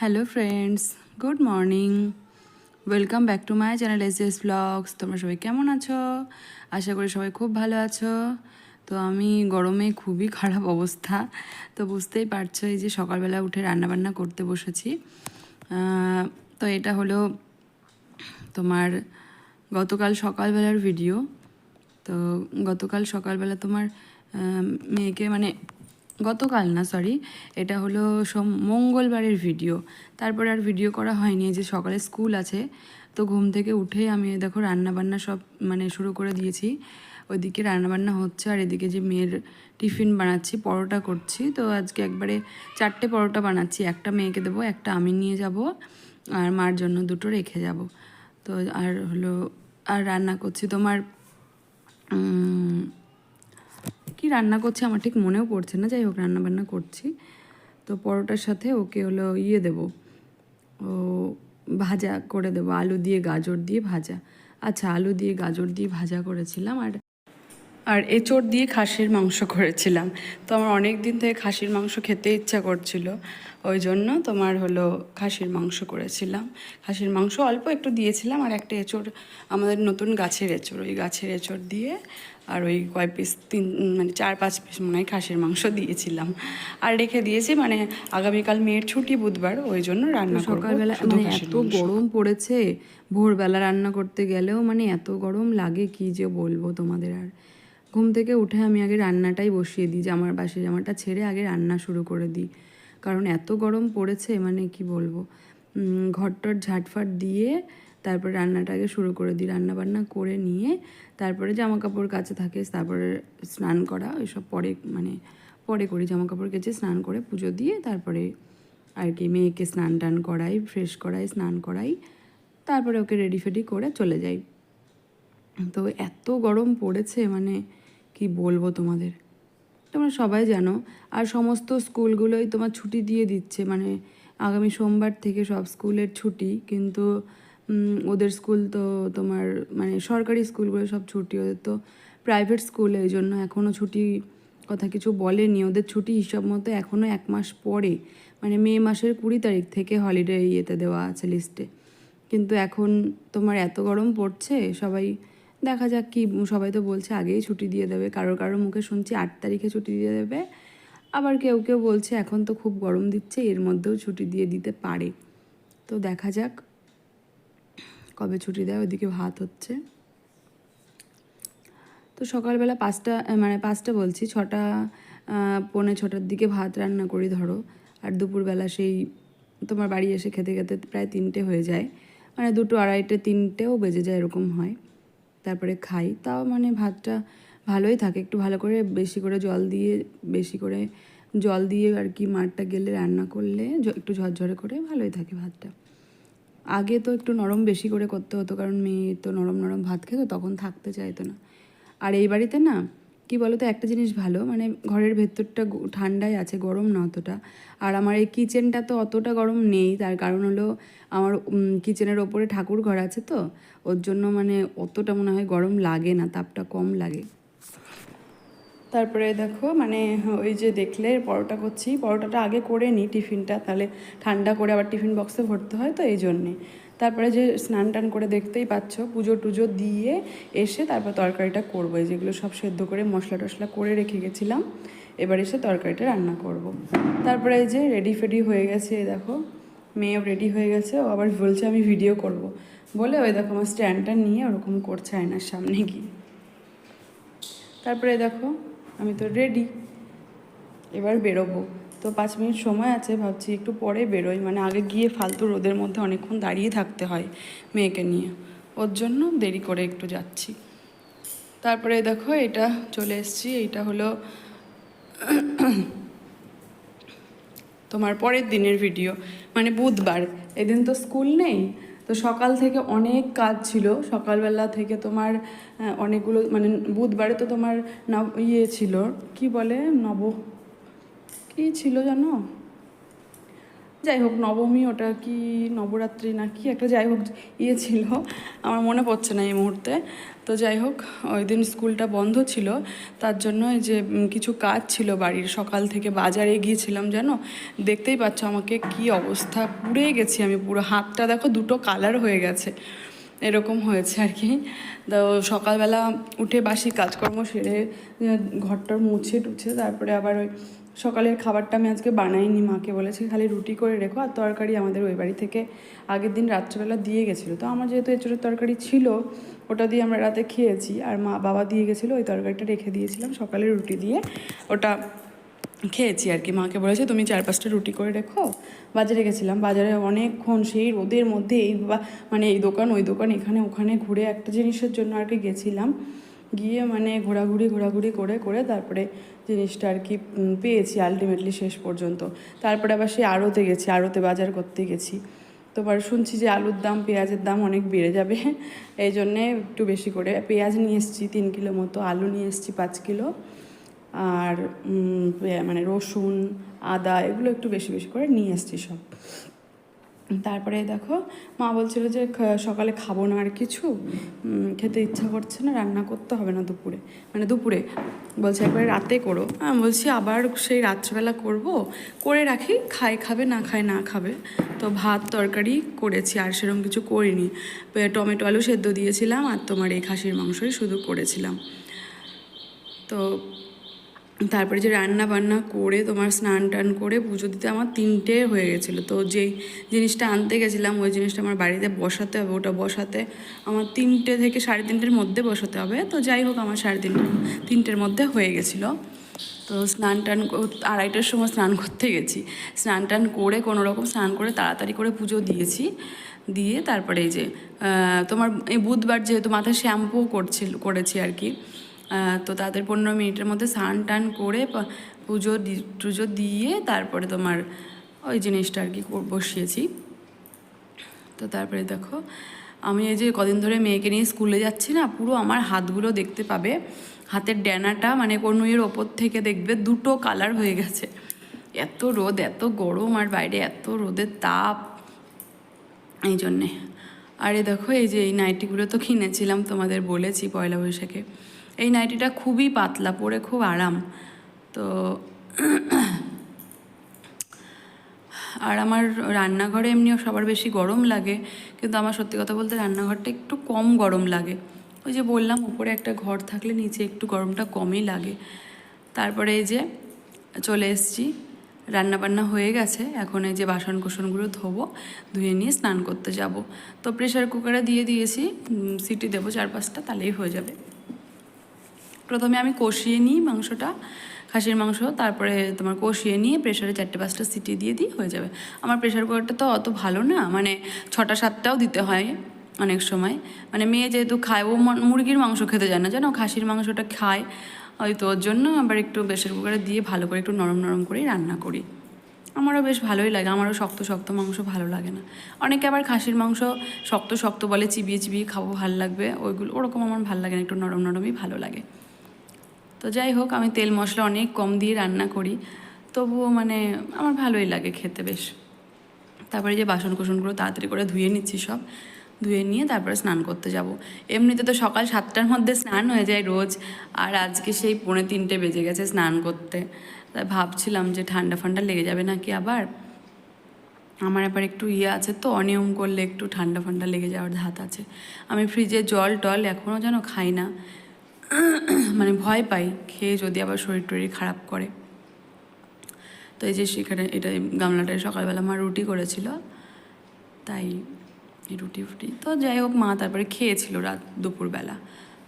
Hello friends good morning welcome back to my channel S S vlogs তোমরা সবাই কেমন আছো? আশা করি সবাই খুব ভালো আছো। তো আমি গরমে খুবই খারাপ অবস্থা। তো বুঝতেই পারছ, এই যে সকালবেলা উঠে রান্নাবান্না করতে বসেছি। তো এটা হলো তোমার গতকাল সকালবেলার ভিডিও। তো গতকাল সকালবেলা তোমার মেয়েকে মানে গতকাল না সরি এটা হলো সোম, মঙ্গলবারের ভিডিও তারপরে আর ভিডিও করা হয়নি যে সকালে স্কুল আছে, তো ঘুম থেকে উঠে আমি দেখো রান্নাবান্না সব মানে শুরু করে দিয়েছি। ওইদিকে রান্নাবান্না হচ্ছে আর এদিকে যে মেয়ের টিফিন বানাচ্ছি, পরোটা করছি। তো আজকে একবারে চারটে পরোটা বানাচ্ছি, একটা মেয়েকে দেবো, একটা আমি নিয়ে যাব, আর মার জন্য দুটো রেখে যাব। তো আর হলো, আর রান্না করছি তোমার কি রান্না করছি আমার ঠিক মনেও পড়ছে না, যাই হোক রান্না বান্না করছি। তো পরোটার সাথে ওকে হলো ইয়ে দেবো, ও ভাজা করে দেবো, আলু দিয়ে গাজর দিয়ে ভাজা। আচ্ছা আলু দিয়ে গাজর দিয়ে ভাজা করেছিলাম আর আর এঁচড় দিয়ে খাসির মাংস করেছিলাম। তো আমার অনেক দিন থেকে খাসির মাংস খেতে ইচ্ছা করছিল, ওই জন্য তোমার হলো খাসির মাংস করেছিলাম। খাসির মাংস অল্প একটু দিয়েছিলাম আর একটা এঁচড়, আমাদের নতুন গাছের এঁচড়, ওই গাছের এঁচড় দিয়ে আর ওই কয় পিস তিন মানে চার পাঁচ পিস মনে হয় খাসির মাংস দিয়েছিলাম। আর রেখে দিয়েছি মানে আগামীকাল মেয়ের ছুটি বুধবার ওই জন্য রান্না সকালবেলা মানে এত গরম পড়েছে ভোরবেলা রান্না করতে গেলেও মানে এত গরম লাগে কি যে বলব তোমাদের আর। ঘুম থেকে উঠে আমি আগে রান্নাটাই বসিয়ে দিই জামার বাসি জামাটা ছেড়ে আগে রান্না শুরু করে দিই। কারণ এত গরম পড়েছে মানে কি বলব? ঘরটর ঝাটফাট দিয়ে তারপরে রান্নাটা আগে শুরু করে দিই। রান্না বান্না করে নিয়ে তারপরে জামা কাপড় কাছে থাকে, তারপরে স্নান করা, ওইসব পরে মানে পরে করি। জামা কাপড় কেচে স্নান করে পুজো দিয়ে তারপরে আর কি মেয়েকে স্নান টান করাই ফ্রেশ করাই, স্নান করাই, তারপরে ওকে রেডি ফেডি করে চলে যাই। তো এত গরম পড়েছে মানে কি বলব তোমাদের? তোমরা সবাই জানো, আর সমস্ত স্কুলগুলোই তোমার ছুটি দিয়ে দিচ্ছে। মানে আগামী সোমবার থেকে সব স্কুলের ছুটি, কিন্তু ওদের স্কুল তো তোমার মানে সরকারি স্কুলগুলো সব ছুটি, ওদের তো প্রাইভেট স্কুল এই জন্য এখনও ছুটি কথা কিছু বলেনি। ওদের ছুটি হিসাব মতো এখনও এক মাস পরে মানে মে মাসের কুড়ি তারিখ থেকে হলিডে ইয়েতে দেওয়া আছে লিস্টে কিন্তু এখন তোমার এত গরম পড়ছে, সবাই দেখা যাক কি, সবাই তো বলছে আগেই ছুটি দিয়ে দেবে, কারোর কারোর মুখে শুনছি আট তারিখে ছুটি দিয়ে দেবে, আবার কেউ কেউ বলছে এখন তো খুব গরম দিচ্ছে, এর মধ্যেও ছুটি দিয়ে দিতে পারে। তো দেখা যাক কবে ছুটি দেয়, ওইদিকে ভাত হচ্ছে। তো সকালবেলা পাঁচটা মানে পাঁচটা বলছি, ছটা পৌনে ছটার দিকে ভাত রান্না করি ধরো। আর দুপুরবেলা সেই তোমার বাড়ি এসে খেতে খেতে প্রায় তিনটে হয়ে যায়। মানে দুটো আড়াইটে, তিনটেও বেজে যায় এরকম হয়। তারপরে খাই। তাও মানে ভাতটা ভালোই থাকে। একটু ভালো করে বেশি করে জল দিয়ে, বেশি করে জল দিয়ে আর কি মাঠটা গেলে রান্না করলে একটু ঝরঝরে করে ভালোই থাকে ভাতটা। আগে তো একটু নরম বেশি করে করতে হতো, কারণ মেয়ে তো নরম নরম ভাত খেতো, তখন থাকতে চাইতো না। আর এই বাড়িতে না, কি বলতো, একটা জিনিস ভালো মানে ঘরের ভেতরটা ঠান্ডাই আছে, গরম না অতটা। আর আমার এই কিচেনটা তো অতটা গরম নেই, তার কারণ হলো আমার কিচেনের ওপরে ঠাকুর ঘর আছে তো, ওর জন্য মানে অতটা মনে হয় গরম লাগে না, তাপটা কম লাগে। তারপরে দেখো মানে ওই যে দেখলে পরোটা করছি পরোটাটা আগে করে নিই টিফিনটা, তাহলে ঠান্ডা করে আবার টিফিন বক্সে ভরতে হয় তো এই জন্যে তারপরে যে স্নান টান করে দেখতেই পাচ্ছ, পুজো টুজো দিয়ে এসে তারপর তরকারিটা করব এই যেগুলো সব সেদ্ধ করে মশলা টশলা করে রেখে গেছিলাম, এবার এসে তরকারিটা রান্না করব। তারপরে এই যে রেডি ফেডি হয়ে গেছে দেখো, মেয়েও রেডি হয়ে গেছে, ও আবার বলছে আমি ভিডিও করব। বলে ওই দেখো আমার স্ট্যান্ডটা নিয়ে ওরকম করছে আয়নার সামনে গিয়ে তারপরে দেখো আমি তো রেডি এবার বেরোবো। তো পাঁচ মিনিট সময় আছে, ভাবছি একটু পরে বেরোই। মানে আগে গিয়ে ফালতু রোদের মধ্যে অনেকক্ষণ দাঁড়িয়ে থাকতে হয় মেয়েকে নিয়ে। ওর জন্য দেরি করে একটু যাচ্ছি। তারপরে দেখো, এটা চলে এসেছি। এইটা হলো তোমার পরের দিনের ভিডিও মানে বুধবার। এদিন তো স্কুল নেই। তো সকাল থেকে অনেক কাজ ছিল। সকালবেলা থেকে তোমার অনেকগুলো মানে বুধবারে তো তোমার নব ইয়ে ছিল। কি বলে? নব, কি ছিল জানো যাই হোক, নবমী ওটা কি নবরাত্রি না কি একটা যাই হোক ইয়ে ছিল। আমার মনে পড়ছে না এই মুহূর্তে। তো যাই হোক, ওই দিন স্কুলটা বন্ধ ছিল। তার জন্য যে কিছু কাজ ছিল বাড়ির। সকাল থেকে বাজারে গিয়েছিলাম, জানো? দেখতেই পাচ্ছ আমাকে কি অবস্থা। পুড়ে গেছি আমি পুরো। হাতটা দেখো, দুটো কালার হয়ে গেছে। এরকম হয়েছে আর কি। তো সকালবেলা উঠে বাসি কাজকর্ম সেরে, ঘরটার মুছে টুছে, তারপরে আবার ওই সকালের খাবারটা আমি আজকে বানাইনি, মাকে বলেছি খালি রুটি করে রেখো আর তরকারি আমাদের ওই বাড়ি থেকে আগের দিন রাত্রেবেলা দিয়ে গেছিল। তো আমার যেহেতু এঁচড়ের তরকারি ছিল, ওটা দিয়ে আমরা রাতে খেয়েছি আর মা, বাবা দিয়ে গেছিল, ওই তরকারিটা রেখে দিয়েছিলাম সকালে রুটি দিয়ে। ওটা খেয়েছি আর কি, মাকে বলেছে তুমি চার পাঁচটা রুটি করে রেখো। বাজারে গেছিলাম, বাজারে অনেকক্ষণ সেই রোদের মধ্যে এই বা- মানে এই দোকান, ওই দোকান, এখানে ওখানে ঘুরে একটা জিনিসের জন্য আর কি গেছিলাম। গিয়ে মানে ঘোরাঘুরি ঘোরাঘুরি করে করে তারপরে জিনিসটা আর কি পেয়েছি আলটিমেটলি শেষ পর্যন্ত। তারপরে আবার সেই আড়তে গেছি, আড়তে বাজার করতে গেছি। তো তোমার শুনছি যে আলুর দাম, পেঁয়াজের দাম অনেক বেড়ে যাবে। এই জন্যে একটু বেশি করে পেঁয়াজ নিয়ে এসেছি, তিন কিলো মতো আলু নিয়ে এসেছি পাঁচ কিলো। আর মানে রসুন, আদা এগুলো একটু বেশি বেশি করে নিয়ে এসেছি সব। তারপরে দেখো মা বলছিল যে সকালে খাব না আর কিছু। খেতে ইচ্ছা করছে না, রান্না করতে হবে না দুপুরে। মানে দুপুরে। বলছে, একবারে রাতে করো। হ্যাঁ বলছি, আবার সেই রাত্রেবেলা করব। করে রাখি খাই খাবে, না খায় না খাবে। তো ভাত, তরকারি করেছি, আর সেরকম কিছু করিনি। টমেটো, আলু সেদ্ধ দিয়েছিলাম, আর তোমার এই খাসির মাংসই শুধু করেছিলাম। তো তারপরে যে রান্না বান্না করে তোমার স্নান টান করে পুজো দিতে আমার তিনটে হয়ে গেছিল। তো যেই জিনিসটা আনতে গেছিলাম, ওই জিনিসটা আমার বাড়িতে বসাতে হবে, ওটা বসাতে আমার তিনটে থেকে সাড়ে তিনটের মধ্যে বসাতে হবে। তো যাই হোক, আমার সাড়ে তিনটে, তিনটের মধ্যে হয়ে গেছিল। তো স্নান টান আড়াইটার সময় স্নান করতে গেছি। স্নান টান করে কোনো রকম স্নান করে তাড়াতাড়ি করে পুজো দিয়েছি। দিয়ে তারপরে এই যে তোমার এই বুধবার যেহেতু মাথায় শ্যাম্পু করছিল, করেছি আর কি তো তাদের পনেরো মিনিটের মধ্যে স্নান টান করে পুজো টুজো দিয়ে তারপরে তোমার ওই জিনিসটা আর কি বসিয়েছি। তো তারপরে দেখো, আমি এই যে কদিন ধরে মেয়েকে নিয়ে স্কুলে যাচ্ছি না, পুরো আমার হাতগুলো দেখতে পাবে। হাতের ড্যানাটা মানে কনুইয়ের ওপর থেকে দেখবে দুটো কালার হয়ে গেছে। এত রোদ, এত গরম আর বাইরে এত রোদের তাপ। এই জন্যে। আর দেখো, এই যে এই নাইটিগুলো তো কিনেছিলাম তোমাদের বলেছি পয়লা বৈশাখে। এই নাইটিটা খুবই পাতলা, পরে খুব আরাম। তো আর আমার রান্নাঘরে এমনিও সবার বেশি গরম লাগে, কিন্তু আমার সত্যি কথা বলতে রান্নাঘরটা একটু কম গরম লাগে। ওই যে বললাম, উপরে একটা ঘর থাকলে নিচে একটু গরমটা কমই লাগে। তারপরে এই যে চলে এসেছি রান্না বান্না হয়ে গেছে। এখন এই যে বাসন কোসনগুলো ধোবো, ধুয়ে নিয়ে স্নান করতে যাব। তো প্রেশার কুকারে দিয়ে দিয়েছি সিটি দেবো চার পাঁচটা, তাহলেই হয়ে যাবে। প্রথমে আমি কষিয়ে নিই মাংসটা, খাসির মাংস, তারপরে তোমার কষিয়ে নিয়ে প্রেশারে চারটে পাঁচটা সিটি দিয়ে দিই, হয়ে যাবে। আমার প্রেশার কুকারটা তো অত ভালো না মানে ছটা সাতটাও দিতে হয় অনেক সময়। মানে মেয়ে যেহেতু খায়, ও মুরগির মাংস খেতে যায় না জানো খাসির মাংসটা খায়। হয়তো ওর জন্য আবার একটু প্রেশার কুকারে দিয়ে ভালো করে একটু নরম নরম করেই রান্না করি। আমারও বেশ ভালোই লাগে, আমারও শক্ত শক্ত মাংস ভালো লাগে না। অনেকে আবার খাসির মাংস শক্ত শক্ত বলে চিবিয়ে চিবিয়ে খাব, ভালো লাগবে, ওইগুলো ওরকম আমার ভালো লাগে না, একটু নরম নরমই ভালো লাগে। তো যাই হোক, আমি তেল মশলা অনেক কম দিয়ে রান্না করি। তবুও মানে আমার ভালোই লাগে খেতে বেশ। তারপরে যে বাসন কোসনগুলো তাড়াতাড়ি করে ধুয়ে নিচ্ছি সব। ধুয়ে নিয়ে তারপরে স্নান করতে যাব। এমনিতে তো সকাল সাতটার মধ্যে স্নান হয়ে যায় রোজ, আর আজকে সেই পৌনে তিনটে বেজে গেছে স্নান করতে। তাই ভাবছিলাম যে ঠান্ডা ফান্ডা লেগে যাবে নাকি আবার? আমার আবার একটু ইয়ে আছে তো, অনিয়ম করলে একটু ঠান্ডা ফান্ডা লেগে যাওয়ার ধাত আছে। আমি ফ্রিজে জল টল এখনও যেন খাই না। মানে ভয় পাই, খেয়ে যদি আবার শরীর টরীর খারাপ করে। তো এই যে সেখানে এটা গামলাটায় সকালবেলা মা রুটি করেছিল, তাই রুটি ফুটি। তো যাই হোক মা তারপরে খেয়েছিল রাত দুপুরবেলা।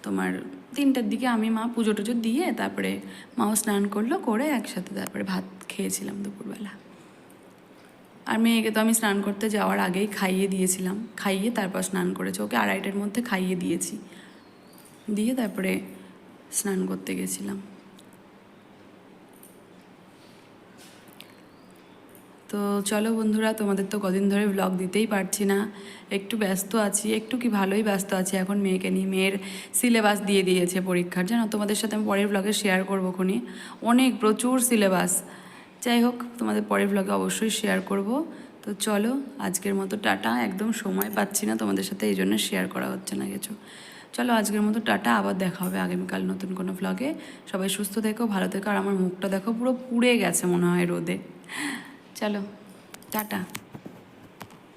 তোমার তিনটার দিকে আমি মা পুজো টুজো দিয়ে তারপরে মাও স্নান করল, করে একসাথে তারপরে ভাত খেয়েছিলাম দুপুরবেলা। আর মেয়েকে তো আমি স্নান করতে যাওয়ার আগেই খাইয়ে দিয়েছিলাম, খাইয়ে তারপর স্নান করেছে। ওকে আড়াইটার মধ্যে খাইয়ে দিয়েছি। দিয়ে তারপরে স্নান করতে গেছিলাম। তো চলো বন্ধুরা, তোমাদের তো কদিন ধরে ব্লগ দিতেই পারছি না। একটু ব্যস্ত আছি, একটু কি ভালোই ব্যস্ত আছি এখন মেয়েকে নিয়ে। মেয়ের সিলেবাস দিয়ে দিয়েছে পরীক্ষার, জানো? তোমাদের সাথে আমি পরের ব্লগে শেয়ার করব খুনি অনেক, প্রচুর সিলেবাস যাই হোক, তোমাদের পরের ব্লগে অবশ্যই শেয়ার করব। তো চলো, আজকের মতো টাটা। একদম সময় পাচ্ছি না তোমাদের সাথে, এই জন্য শেয়ার করা হচ্ছে না কিছু। চলো আজকের মতো টাটা, আবার দেখা হবে আগামীকাল নতুন কোনো ব্লগে সবাই সুস্থ থেকো, ভালো থেকো, আর আমার মুখটা দেখো পুরো পুড়ে গেছে মনে হয় রোদে। চলো, টাটা।